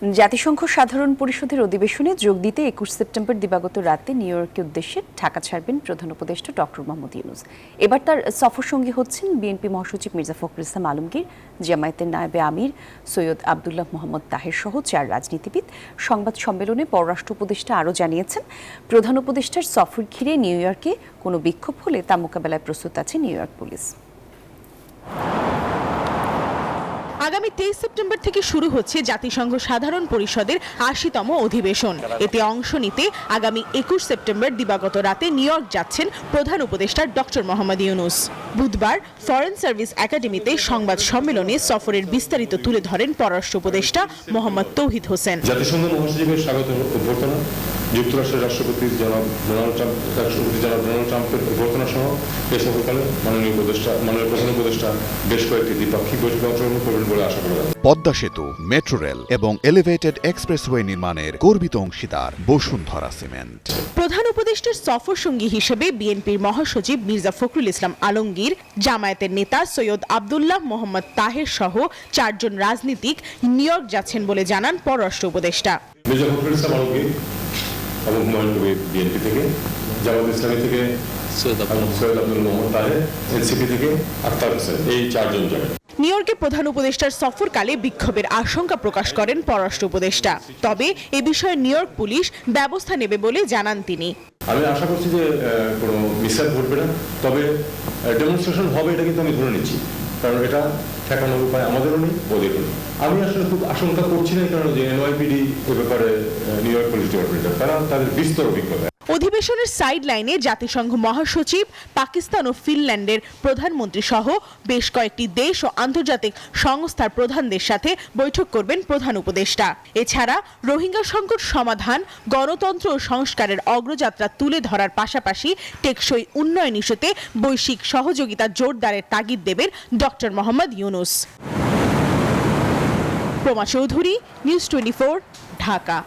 জাতিসংঘ সাধারণ পরিষদের অধিবেশনে যোগ দিতে একুশ সেপ্টেম্বর দিবাগত রাতে নিউ ইয়র্কের উদ্দেশ্যে ঢাকা ছাড়বেন প্রধান উপদেষ্টা ডক্টর মোহাম্মদ ইউনুস। এবার তার সফর সঙ্গী হচ্ছেন বিএনপি মহাসচিব মির্জা ফখরুল ইসলাম আলমগীর, জামায়াতের নায়েবে আমির সৈয়দ আবদুল্লাহ মোহাম্মদ তাহের সহ চার রাজনীতিবিদ। সংবাদ সম্মেলনে পররাষ্ট্র উপদেষ্টা আরও জানিয়েছেন, প্রধান উপদেষ্টার সফর ঘিরে নিউ ইয়র্কে কোনো বিক্ষোভ হলে তা মোকাবেলায় প্রস্তুত আছে নিউ ইয়র্ক পুলিশ। আগামী তেইশ সেপ্টেম্বর থেকে শুরু হচ্ছে জাতিসংঘ সাধারণ পরিষদের আশিতম অধিবেশন। এতে অংশ নিতে আগামী একুশ সেপ্টেম্বর দিবাগত রাতে নিউ ইয়র্ক যাচ্ছেন প্রধান উপদেষ্টা ডক্টর মোহাম্মদ ইউনুস। বুধবার ফরেন সার্ভিস একাডেমিতে সংবাদ সম্মেলনে সফরের বিস্তারিত তুলে ধরেন পররাষ্ট্র উপদেষ্টা মোহাম্মদ তৌহিদ হোসেন। জাতিসংঘ মহাসচিবের স্বাগত অভ্যর্থনা। যুক্তরাষ্ট্রের রাষ্ট্রপতি জনাব ডোনাল্ড ট্রাম্প রাষ্ট্রপতি জনাব ডোনাল্ড ট্রাম্পের অভ্যর্থনা সহ এ সফরকালে মাননীয় উপদেষ্টা মাননীয় প্রধান উপদেষ্টা বেশ কয়েকটি দ্বিপাক্ষিক বৈঠকে অংশগ্রহণ করবেন বলে আশা করা যাচ্ছে পদ্মা সেতু মেট্রো রেল এবং এলিভেটেড এক্সপ্রেসওয়ে নির্মাণের গর্বিত অংশীদার বসুন্ধরা সিমেন্ট। প্রধান উপদেষ্টার সফর সঙ্গী হিসেবে বিএনপির মহাসচিব মির্জা ফখরুল ইসলাম আলমগীর জামায়াতের নেতা সৈয়দ আবদুল্লাহ মোহাম্মদ তাহের সহ চারজন রাজনীতিক নিউ ইয়র্ক যাচ্ছেন বলে জানান পররাষ্ট্র উপদেষ্টা। মির্জা ফখরুল ইসলাম আলমগীর এবং হুমায়ুন কবির বিএনপি থেকে জামাত ইসলামী থেকে সৈয়দ আব্দুল মোহাম্মদ। তাহের এনসিপি থেকে আখতার হোসেন এই চারজন যাবেন নিউ ইয়র্কে প্রধান উপদেষ্টার সফরকালে বিক্ষোভের আশঙ্কা প্রকাশ করেন পররাষ্ট্র উপদেষ্টা। তবে এ বিষয়ে নিউ ইয়র্ক পুলিশ ব্যবস্থা নেবে বলে জানান তিনি। আমি আশা করছি যে কোনো মিসঅ্যাপ ঘটবে না। তবে ডেমনস্ট্রেশন হবে এটা কিন্তু আমি ধরে নিচ্ছি। কারণ এটা ঠেকানোর উপায় আমাদেরও নেই, ওদেরও নেই। আমি আসলে খুব আশঙ্কা করছি না কারণ যে এনওয়াইপিডি এ ব্যাপারে নিউ ইয়র্ক পুলিশ ডিপার্টমেন্টের তারা তাদের বিস্তর অভিজ্ঞতা। অধিবেশনের সাইড লাইনে জাতিসংঘ মহাসচিব, পাকিস্তান ও ফিনল্যান্ডের প্রধানমন্ত্রী সহ বেশ কয়েকটি দেশ ও আন্তর্জাতিক সংস্থার প্রধানদের সাথে বৈঠক করবেন প্রধান উপদেষ্টা। এছাড়া রোহিঙ্গা সংকট সমাধান, গণতন্ত্র ও সংস্কারের অগ্রযাত্রা তুলে ধরার পাশাপাশি টেকসই উন্নয়ন ইস্যুতে বৈশ্বিক সহযোগিতা জোরদারের তাগিদ দেবেন doctor Mohammad Yunus. Proma Chowdhury, news twenty Dhaka.